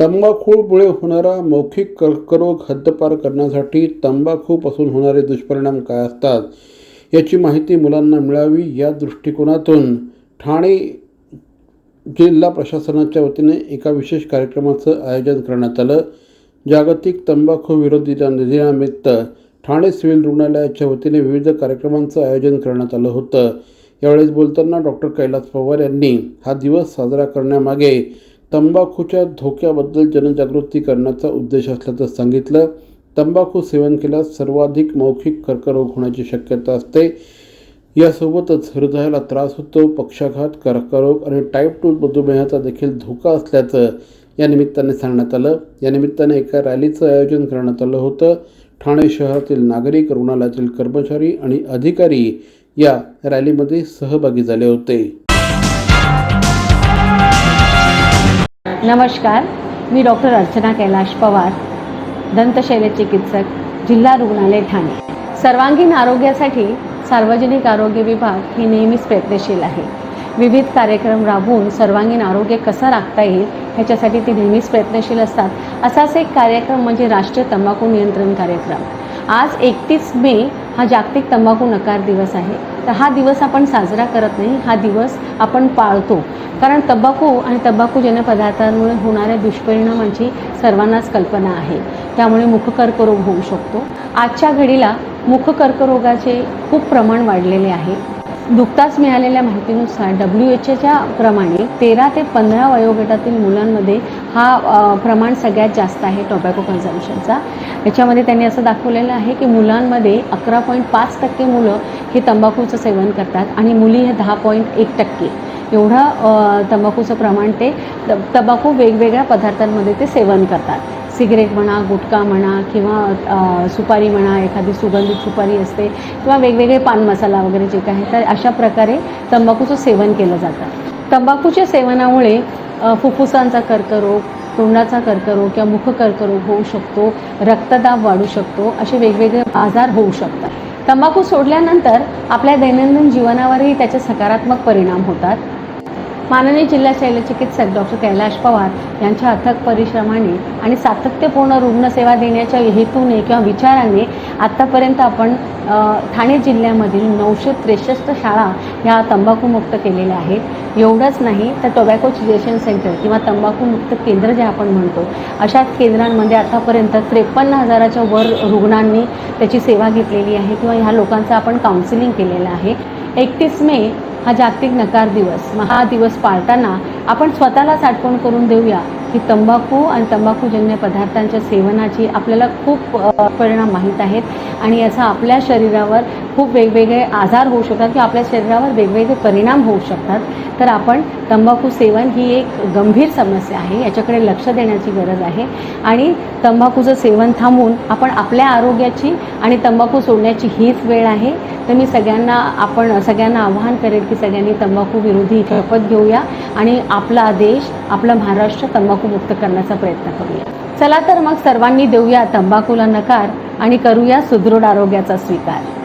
तंबाखूमुळे होणारा मौखिक कर्करोग हद्दपार करण्यासाठी तंबाखूपासून होणारे दुष्परिणाम काय असतात याची माहिती मुलांना मिळावी या दृष्टिकोनातून ठाणे जिल्हा प्रशासनाच्या वतीने एका विशेष कार्यक्रमाचं आयोजन करण्यात आलं. जागतिक तंबाखू विरोधी दिनानिमित्त ठाणे सिव्हिल रुग्णालयाच्या वतीने विविध कार्यक्रमांचं आयोजन करण्यात आलं होतं. यावेळेस बोलताना डॉक्टर कैलास पवार यांनी हा दिवस साजरा करण्यामागे तंबाखूच्या धोक्याबद्दल जनजागृती करण्याचा उद्देश असल्याचं सांगितलं. तंबाखू सेवन केल्यास सर्वाधिक मौखिक कर्करोग होण्याची शक्यता असते. यासोबतच हृदयाला त्रास होतो पक्षाघात कर्करोग आणि टाईप टू मधुमेहाचा देखील धोका असल्याचं या निमित्ताने सांगण्यात आलं. या निमित्ताने एका रॅलीचं आयोजन करण्यात आलं होतं. ठाणे शहरातील नागरिक रुग्णालयातील कर्मचारी आणि अधिकारी या रॅलीमध्ये सहभागी झाले होते. नमस्कार मी डॉक्टर अर्चना कैलाश पवार दंतशैल्यचिकित्सक जिल्हा रुग्णालय ठाणे. सर्वांगीण आरोग्यासाठी सार्वजनिक आरोग्य विभाग हे नेहमीच प्रयत्नशील आहे. विविध कार्यक्रम राबवून सर्वांगीण आरोग्य कसं राखता येईल ह्याच्यासाठी ते नेहमीच प्रयत्नशील असतात. असाच एक कार्यक्रम म्हणजे राष्ट्रीय तंबाखू नियंत्रण कार्यक्रम. आज एकतीस मे हा जागतिक तंबाखू नकार दिवस आहे. तर हा दिवस आपण साजरा करत नाही हा दिवस आपण पाळतो. कारण तंबाखू आणि तंबाखूजन्य पदार्थांमुळे होणाऱ्या दुष्परिणामांची सर्वांनाच कल्पना आहे. त्यामुळे मुखकर्करोग होऊ शकतो. आजच्या घडीला मुखकर्करोगाचे खूप प्रमाण वाढलेले आहे. नुकताच मिळालेल्या माहितीनुसार डब्ल्यू एच एच्या प्रमाणे तेरा ते पंधरा वयोगटातील मुलांमध्ये हा प्रमाण सगळ्यात जास्त आहे टोबॅको कन्झम्पशनचा याच्यामध्ये त्यांनी असं दाखवलेलं आहे की मुलांमध्ये अकरा पॉईंट पाच टक्के मुलं हे तंबाखूचं सेवन करतात आणि मुली हे दहा पॉईंट एक टक्के. एवढं तंबाखूचं प्रमाण ते त- तंबाखू वेगवेगळ्या पदार्थांमध्ये ते सेवन करतात. सिगरेट म्हणा गुटखा म्हणा किंवा सुपारी म्हणा एखादी सुगंधित सुपारी असते किंवा वेगवेगळे पान मसाला वगैरे जे काही तर अशा प्रकारे तंबाखूचं सेवन केलं जातं. तंबाखूच्या सेवनामुळे फुफ्फुसांचा कर्करोग तोंडाचा कर्करोग किंवा मुख कर्करोग होऊ शकतो रक्तदाब वाढू शकतो असे वेगवेगळे आजार होऊ शकतात. तंबाखू सोडल्यानंतर आपल्या दैनंदिन जीवनावरही त्याचे सकारात्मक परिणाम होतात. माननीय जिल्हा शल्यचिकित्सक डॉक्टर कैलाश पवार यांच्या अथक परिश्रमाने आणि सातत्यपूर्ण रुग्णसेवा देण्याच्या हेतूने किंवा विचाराने आत्तापर्यंत आपण ठाणे जिल्ह्यामधील नऊशे त्रेसष्ट शाळा ह्या तंबाखूमुक्त केलेल्या आहेत. एवढंच नाही तर टोबॅको चिजेशन सेंटर किंवा तंबाखूमुक्त केंद्र जे आपण म्हणतो अशा केंद्रांमध्ये आतापर्यंत त्रेपन्न हजाराच्या वर रुग्णांनी त्याची सेवा घेतलेली आहे किंवा ह्या लोकांचं आपण काउन्सिलिंग केलेलं आहे. एकतीस मे हा जागतिक नकार दिवस. मग हा दिवस पाळताना आपण स्वतःलाच आठवण करून देऊया. की तंबाखू आणि तंबाखूजन्य पदार्थांच्या सेवनाची आपल्याला खूप परिणाम माहीत आहेत. आणि याचा आपल्या शरीरावर खूप वेगवेगळे आजार होऊ शकतात किंवा आपल्या शरीरावर वेगवेगळे परिणाम होऊ शकतात. तर आपण तंबाखू सेवन ही एक गंभीर समस्या आहे याच्याकडे लक्ष देण्याची गरज आहे. आणि तंबाखूचं सेवन थांबवून आपण आपल्या आरोग्याची आणि तंबाखू सोडण्याची हीच वेळ आहे. तर मी सगळ्यांना आपण सगळ्यांना आवाहन करेल की सगळ्यांनी तंबाखू विरोधी शपथ घेऊया. आणि आपला देश आपला महाराष्ट्र तंबाखूमुक्त करण्याचा प्रयत्न करूया. चला तर मग सर्वांनी देऊया तंबाखूला नकार आणि करूया सुदृढ आरोग्याचा स्वीकार.